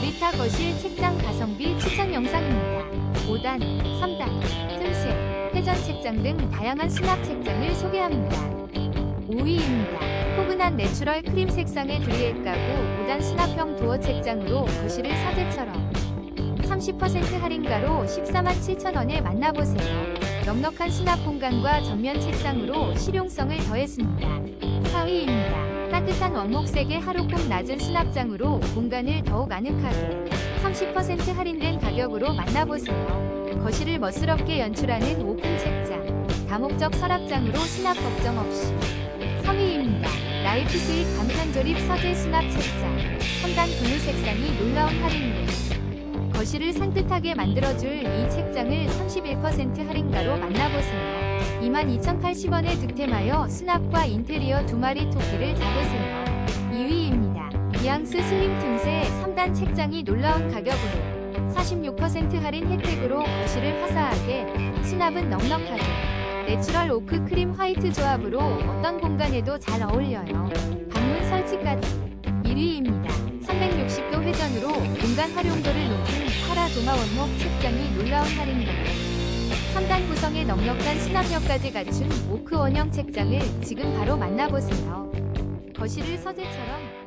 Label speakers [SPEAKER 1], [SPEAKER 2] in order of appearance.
[SPEAKER 1] 놀이터 거실 책장 가성비 추천 영상입니다. 5단, 3단, 틈새, 회전 책장 등 다양한 수납 책장을 소개합니다. 5위입니다. 포근한 내추럴 크림 색상의 드리엘 가구 5단 수납형 도어 책장으로 거실을 서재처럼 30% 할인가로 14만 7천원에 만나보세요. 넉넉한 수납 공간과 전면 책상으로 실용성을 더했습니다. 4위입니다. 따뜻한 원목색의 하루꼭 낮은 수납장으로 공간을 더욱 아늑하게 30% 할인된 가격으로 만나보세요. 거실을 멋스럽게 연출하는 오픈 책장, 다목적 서랍장으로 수납 걱정 없이 3위입니다. 라이프 스윗 간편 조립 서재 수납 책장, 첨단 블루 색상이 놀라운 할인으로 거실을 산뜻하게 만들어줄 이 책장을 31% 할인가로 만나보세요. 22,080원에 득템하여 수납과 인테리어 두 마리 토끼를 잡으세요. 2위입니다. 이앙스 슬림 틈새 3단 책장이 놀라운 가격으로 46% 할인 혜택으로 거실을 화사하게 수납은 넉넉하게 내추럴 오크 크림 화이트 조합으로 어떤 공간에도 잘 어울려요. 방문 설치까지 1위입니다. 360도 회전으로 공간 활용도를 높인 파라 도마 원목 책장이 놀라운 할인가로 사용의 넉넉한 수납력까지 갖춘 오크 원형 책장을 지금 바로 만나보세요. 거실을 서재처럼